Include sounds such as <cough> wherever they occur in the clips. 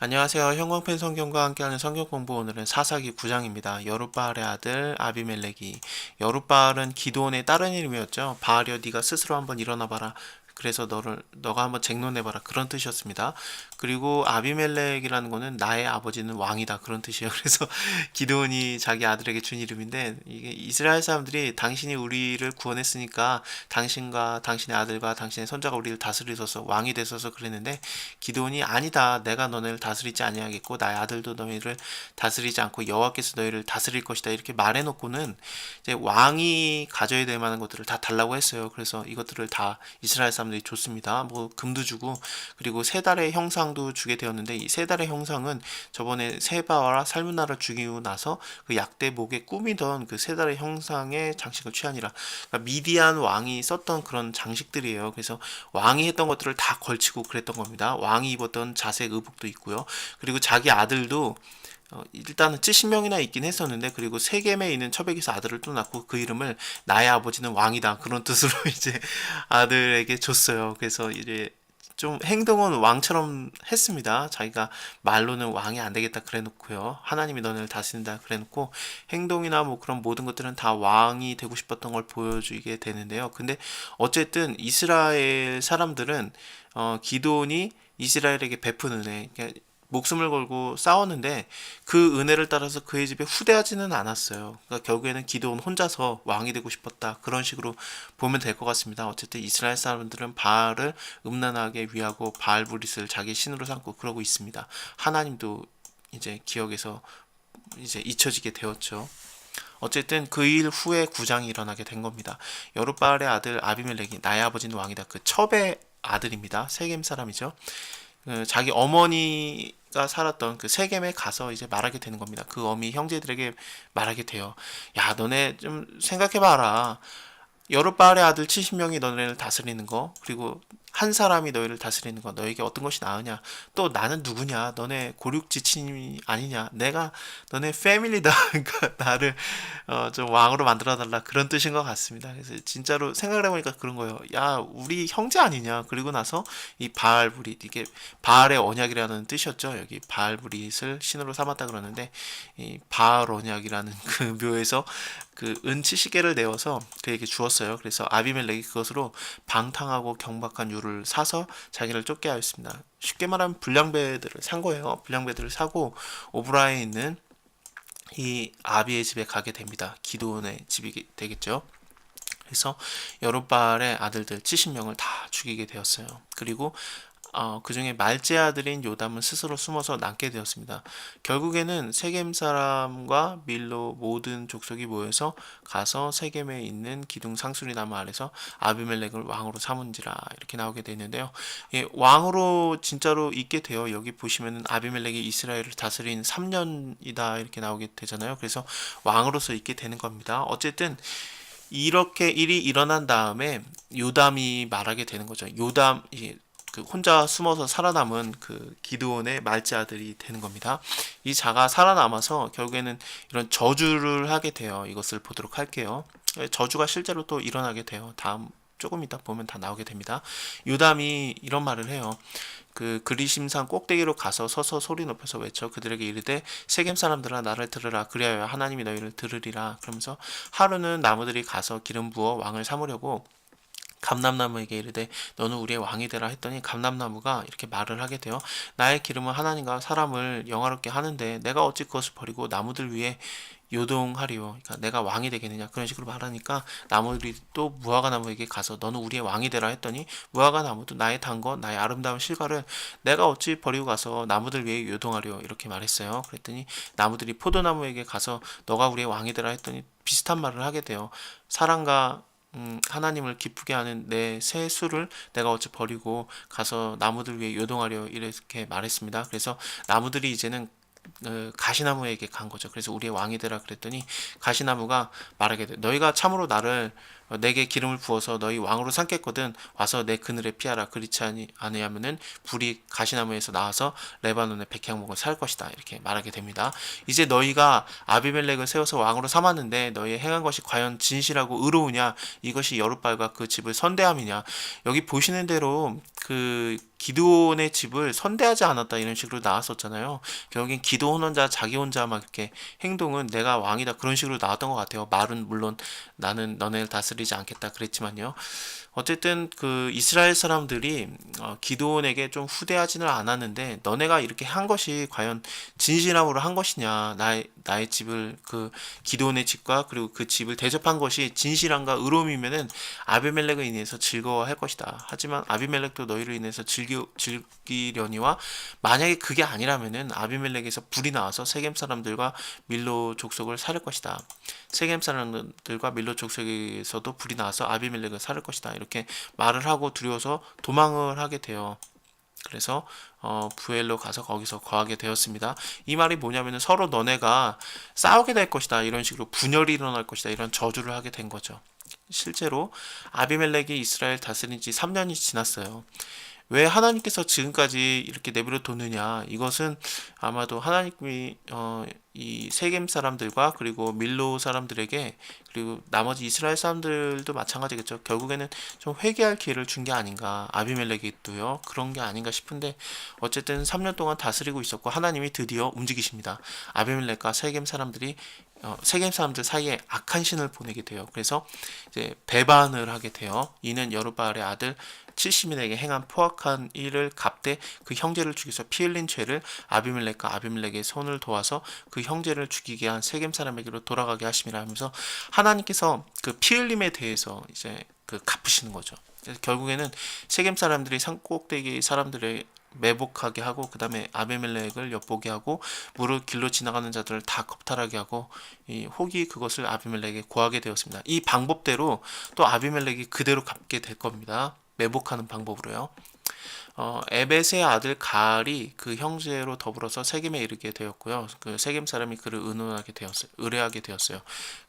안녕하세요. 형광펜 성경과 함께하는 성경 공부 오늘은 사사기 9장입니다. 여룻바알의 아들 아비멜렉이 여룻바알은 기도원의 다른 이름이었죠. 바알이여 네가 스스로 한번 일어나 봐라. 그래서 너를 너가 한번 쟁론해 봐라. 그런 뜻이었습니다. 그리고 아비멜렉이라는 거는 나의 아버지는 왕이다. 그런 뜻이에요. <laughs> 그래서 기도원이 자기 아들에게 준 이름인데 이게 이스라엘 사람들이 당신이 우리를 구원했으니까 당신과 당신의 아들과 당신의 손자가 우리를 다스리소서 왕이 되소서 그랬는데 기도원이 아니다. 내가 너네를 다스리지 아니하겠고 나의 아들도 너희를 다스리지 않고 여호와께서 너희를 다스릴 것이다. 이렇게 말해 놓고는 이제 왕이 가져야 될 만한 것들을 다 달라고 했어요. 그래서 이것들을 다 이스라엘 사람 들이 줬습니다. 뭐 금도 주고 그리고 세 달의 형상도 주게 되었는데 이 세 달의 형상은 저번에 세바와 살문나를 죽이고 나서 그 약대 목에 꾸미던 그 세 달의 형상의 장식을 취하니라. 그러니까 미디안 왕이 썼던 그런 장식들이에요. 그래서 왕이 했던 것들을 다 걸치고 그랬던 겁니다. 왕이 입었던 자색 의복도 있고요. 그리고 자기 아들도 어, 일단은 70명이나 있긴 했었는데 그리고 세겜에 있는 처백에서 아들을 또 낳고 그 이름을 나의 아버지는 왕이다 그런 <laughs> 뜻으로 이제 아들에게 줬어요. 그래서 이제 좀 행동은 왕처럼 했습니다. 자기가 말로는 왕이 안 되겠다 그래 놓고요. 하나님이 너네를 다스린다 그래 놓고 행동이나 뭐 그런 모든 것들은 다 왕이 되고 싶었던 걸 보여주게 되는데요. 근데 어쨌든 이스라엘 사람들은 어, 기도니 이스라엘에게 베푼 은혜, 그러니까 목숨을 걸고 싸웠는데 그 은혜를 따라서 그의 집에 후대하지는 않았어요. 그러니까 결국에는 기도원 혼자서 왕이 되고 싶었다. 그런 식으로 보면 될 것 같습니다. 어쨌든 이스라엘 사람들은 바알을 음란하게 위하고 바알 브릿을 자기 신으로 삼고 그러고 있습니다. 하나님도 이제 기억에서 이제 잊혀지게 되었죠. 어쨌든 그 일 후에 구장이 일어나게 된 겁니다. 여룻바알의 아들 아비멜렉이 나의 아버지는 왕이다. 그 첩의 아들입니다. 세겜 사람이죠. 그 자기 어머니 가 살았던 그 세겜에 가서 이제 말하게 되는 겁니다. 그 어미 형제들에게 말하게 돼요. 야, 너네 좀 생각해 봐라. 여룻바알의 아들 70명이 너네를 다스리는 거, 그리고 한 사람이 너희를 다스리는 거, 너에게 어떤 것이 나으냐? 또 나는 누구냐? 너네 고륙지친이 아니냐? 내가 너네 패밀리다. <laughs> 그러니까 나를 어, 좀 왕으로 만들어 달라 그런 뜻인 것 같습니다. 그래서 진짜로 생각을 해보니까 그런 거예요. 야, 우리 형제 아니냐? 그리고 나서 이 바알 브릿 이게 바알의 언약이라는 뜻이었죠. 여기 바알 브릿을 신으로 삼았다 그러는데 이 바알 언약이라는 <laughs> 그 묘에서 그 은치 시계를 내어서 그에게 주었어요. 그래서 아비멜렉이 그것으로 방탕하고 경박한 유를 사서 자기를 쫓게 하였습니다. 쉽게 말하면 불량배들을 산 거예요. 불량배들을 사고 오브라에 있는 이 아비의 집에 가게 됩니다. 기도원의 집이 되겠죠. 그래서 여룻바알의 아들들 70명을 다 죽이게 되었어요. 그리고 어, 그 중에 말제 아들인 요담은 스스로 숨어서 남게 되었습니다. 결국에는 세겜 사람과 밀로 모든 족속이 모여서 가서 세겜에 있는 기둥 상수리 나무 아래서 아비멜렉을 왕으로 삼은지라 이렇게 나오게 되는데요. 예, 왕으로 진짜로 있게 돼요. 여기 보시면은 아비멜렉이 이스라엘을 다스린 3년이다 이렇게 나오게 되잖아요. 그래서 왕으로서 있게 되는 겁니다. 어쨌든 이렇게 일이 일어난 다음에 요담이 말하게 되는 거죠. 요담 그 혼자 숨어서 살아남은 그 기드온의 말제 아들이 되는 겁니다. 이 자가 살아남아서 결국에는 이런 저주를 하게 돼요. 이것을 보도록 할게요. 저주가 실제로 또 일어나게 돼요. 다음 조금 이따 보면 다 나오게 됩니다. 요담이 이런 말을 해요. 그 그리심산 꼭대기로 가서 서서 소리 높여서 외쳐 그들에게 이르되 세겜 사람들아 나를 들으라 그리하여 하나님이 너희를 들으리라 그러면서 하루는 나무들이 가서 기름 부어 왕을 삼으려고 감람나무에게 이르되 너는 우리의 왕이 되라 했더니 감람나무가 이렇게 말을 하게 되어 나의 기름은 하나님과 사람을 영화롭게 하는데 내가 어찌 그것을 버리고 나무들 위에 요동하리요. 그러니까 내가 왕이 되겠느냐 그런 식으로 말하니까 나무들이 또 무화과 나무에게 가서 너는 우리의 왕이 되라 했더니 무화과 나무도 나의 단거 나의 아름다운 실과를 내가 어찌 버리고 가서 나무들 위에 요동하리요 이렇게 말했어요. 그랬더니 나무들이 포도나무에게 가서 너가 우리의 왕이 되라 했더니 비슷한 말을 하게 돼요. 사랑과 음, 하나님을 기쁘게 하는 내새 수를 내가 어찌 버리고 가서 나무들 위해 요동하려 이렇게 말했습니다. 그래서 나무들이 이제는 어, 가시나무에게 간 거죠. 그래서 우리의 왕이 되라 그랬더니 가시나무가 말하게 돼. 너희가 참으로 나를 어, 내게 기름을 부어서 너희 왕으로 삼겠거든. 와서 내 그늘에 피하라. 그렇지 아니 아니하면은 불이 가시나무에서 나와서 레바논의 백향목을 살 것이다. 이렇게 말하게 됩니다. 이제 너희가 아비멜렉을 세워서 왕으로 삼았는데 너희 행한 것이 과연 진실하고 의로우냐? 이것이 여룻발과 그 집을 선대함이냐? 여기 보시는 대로 그 기도원의 집을 선대하지 않았다 이런 식으로 나왔었잖아요. 결국엔 기도원 혼자 자기 혼자 막 이렇게 행동은 내가 왕이다 그런 식으로 나왔던 것 같아요. 말은 물론 나는 너네를 다스리지 않겠다 그랬지만요. 어쨌든 그 이스라엘 사람들이 어, 기도원에게 좀 후대하지는 않았는데 너네가 이렇게 한 것이 과연 진실함으로 한 것이냐 나의 나의 집을 그 기도원의 집과 그리고 그 집을 대접한 것이 진실함과 의로움이면은 아비멜렉을 인해서 즐거워할 것이다. 하지만 아비멜렉도 너희를 인해서 즐기 즐기려니와 만약에 그게 아니라면은 아비멜렉에서 불이 나와서 세겜 사람들과 밀로 족속을 살릴 것이다. 세겜 사람들과 밀로 족속에서도 불이 나와서 아비멜렉을 살릴 것이다. 이렇게 말을 하고 두려워서 도망을 하게 돼요. 그래서 어, 부엘로 가서 거기서 거하게 되었습니다. 이 말이 뭐냐면은 서로 너네가 싸우게 될 것이다. 이런 식으로 분열이 일어날 것이다. 이런 저주를 하게 된 거죠. 실제로 아비멜렉이 이스라엘 다스린 지 3년이 지났어요. 왜 하나님께서 지금까지 이렇게 내버려 뒀느냐? 이것은 아마도 하나님이 어, 이 세겜 사람들과 그리고 밀로 사람들에게 그리고 나머지 이스라엘 사람들도 마찬가지겠죠. 결국에는 좀 회개할 기회를 준 게 아닌가. 아비멜렉이도요. 그런 게 아닌가 싶은데 어쨌든 3년 동안 다스리고 있었고 하나님이 드디어 움직이십니다. 아비멜렉과 세겜 사람들이 어, 세겜 사람들 사이에 악한 신을 보내게 돼요. 그래서 이제 배반을 하게 돼요. 이는 여루바알의 아들 70인에게 행한 포악한 일을 갚되 그 형제를 죽여서 피 흘린 죄를 아비멜렉과 아비멜렉의 손을 도와서 그 형제를 죽이게 한 세겜 사람에게로 돌아가게 하심이라 하면서 하나님께서 그 피 흘림에 대해서 이제 그 갚으시는 거죠. 그래서 결국에는 세겜 사람들이 산꼭대기 사람들의 매복하게 하고 그 다음에 아비멜렉을 엿보게 하고 무릇 길로 지나가는 자들을 다 겁탈하게 하고 이 혹이 그것을 아비멜렉에 고하게 되었습니다. 이 방법대로 또 아비멜렉이 그대로 갚게 될 겁니다. 매복하는 방법으로요. 어, 에벳의 아들 가알이 그 형제로 더불어서 세겜에 이르게 되었고요. 그 세겜 사람이 그를 의논하게 되었어요. 의뢰하게 되었어요.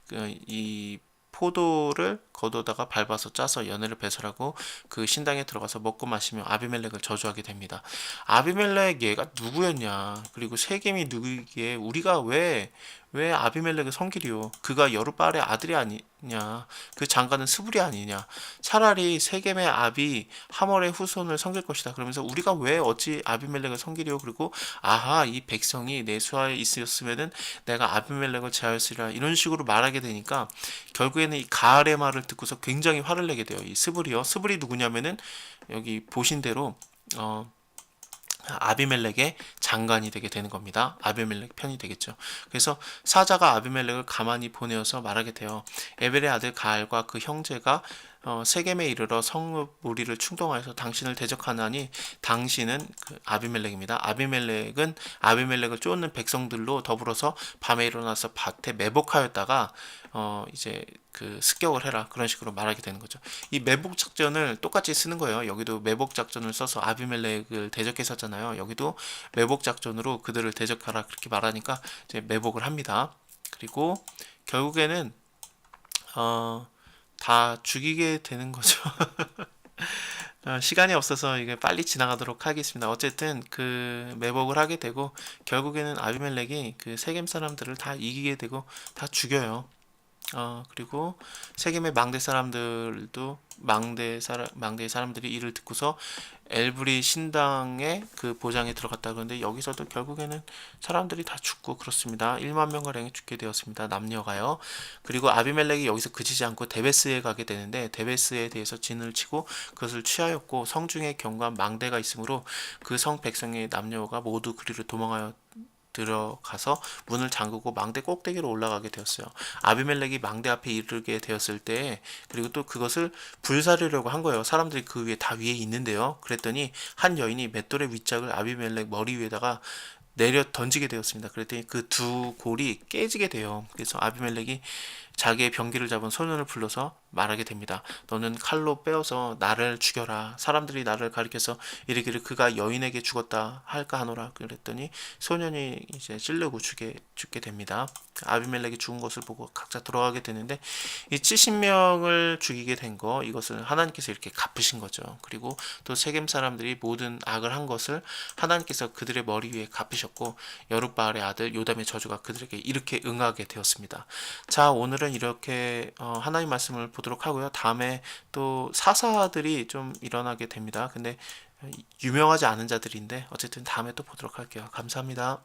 그, 이 포도를 걷어다가 밟아서 짜서 연회를 배설하고 그 신당에 들어가서 먹고 마시며 아비멜렉을 저주하게 됩니다. 아비멜렉 얘가 누구였냐? 그리고 세겜이 누구기에 우리가 왜 왜 아비멜렉을 섬기리요? 그가 여룻바알의 아들이 아니냐? 그 장가는 스불이 아니냐? 차라리 세겜의 아비 하몰의 후손을 섬길 것이다. 그러면서 우리가 왜 어찌 아비멜렉을 섬기리요? 그리고 아하 이 백성이 내 수하에 있었으면은 내가 아비멜렉을 제하였으리라 이런 식으로 말하게 되니까 결국에는 이 가알의 말을 듣고서 굉장히 화를 내게 돼요. 이 스불이요. 스불이 누구냐면은 여기 보신 대로 어 아비멜렉의 장관이 되게 되는 겁니다. 아비멜렉 편이 되겠죠. 그래서 사자가 아비멜렉을 가만히 보내어서 말하게 돼요. 에벨의 아들 가알과 그 형제가 어, 세겜에 이르러 성읍 무리를 충동하여서 당신을 대적하나니 당신은 그 아비멜렉입니다. 아비멜렉은 아비멜렉을 쫓는 백성들로 더불어서 밤에 일어나서 밭에 매복하였다가 어 이제 그 습격을 해라 그런 식으로 말하게 되는 거죠. 이 매복 작전을 똑같이 쓰는 거예요. 여기도 매복 작전을 써서 아비멜렉을 대적했었잖아요. 여기도 매복 작전으로 그들을 대적하라 그렇게 말하니까 이제 매복을 합니다. 그리고 결국에는 어. 다 죽이게 되는 거죠. <laughs> 어, 시간이 없어서 이게 빨리 지나가도록 하겠습니다. 어쨌든 그 매복을 하게 되고 결국에는 아비멜렉이 그 세겜 사람들을 다 이기게 되고 다 죽여요. 어 그리고 세겜의 망대 사람들도 망대 사람 망대의 사람들이 이를 듣고서 엘브리 신당의 그 보장에 들어갔다 그러는데 여기서도 결국에는 사람들이 다 죽고 그렇습니다. 1만 명 가량이 죽게 되었습니다. 남녀가요. 그리고 아비멜렉이 여기서 그치지 않고 데베스에 가게 되는데 데베스에 대해서 진을 치고 그것을 취하였고 성 중에 경관 망대가 있으므로 그 성 백성의 남녀가 모두 그리로 도망하여 들어가서 문을 잠그고 망대 꼭대기로 올라가게 되었어요. 아비멜렉이 망대 앞에 이르게 되었을 때 그리고 또 그것을 불사르려고 한 거예요. 사람들이 그 위에 다 위에 있는데요. 그랬더니 한 여인이 맷돌의 윗짝을 아비멜렉 머리 위에다가 내려 던지게 되었습니다. 그랬더니 그 두 골이 깨지게 돼요. 그래서 아비멜렉이 자기의 병기를 잡은 소년을 불러서 말하게 됩니다. 너는 칼로 빼어서 나를 죽여라. 사람들이 나를 가리켜서 이르기를 그가 여인에게 죽었다 할까 하노라. 그랬더니 소년이 이제 찔르고 죽게 죽게 됩니다. 아비멜렉이 죽은 것을 보고 각자 돌아가게 되는데 이 70명을 죽이게 된 거 이것을 하나님께서 이렇게 갚으신 거죠. 그리고 또 세겜 사람들이 모든 악을 한 것을 하나님께서 그들의 머리 위에 갚으셨고 여룻바알의 아들 요담의 저주가 그들에게 이렇게 응하게 되었습니다. 자 오늘은 이렇게 어, 하나님 말씀을 보도록 하고요. 다음에 또 사사들이 좀 일어나게 됩니다. 근데 유명하지 않은 자들인데 어쨌든 다음에 또 보도록 할게요. 감사합니다.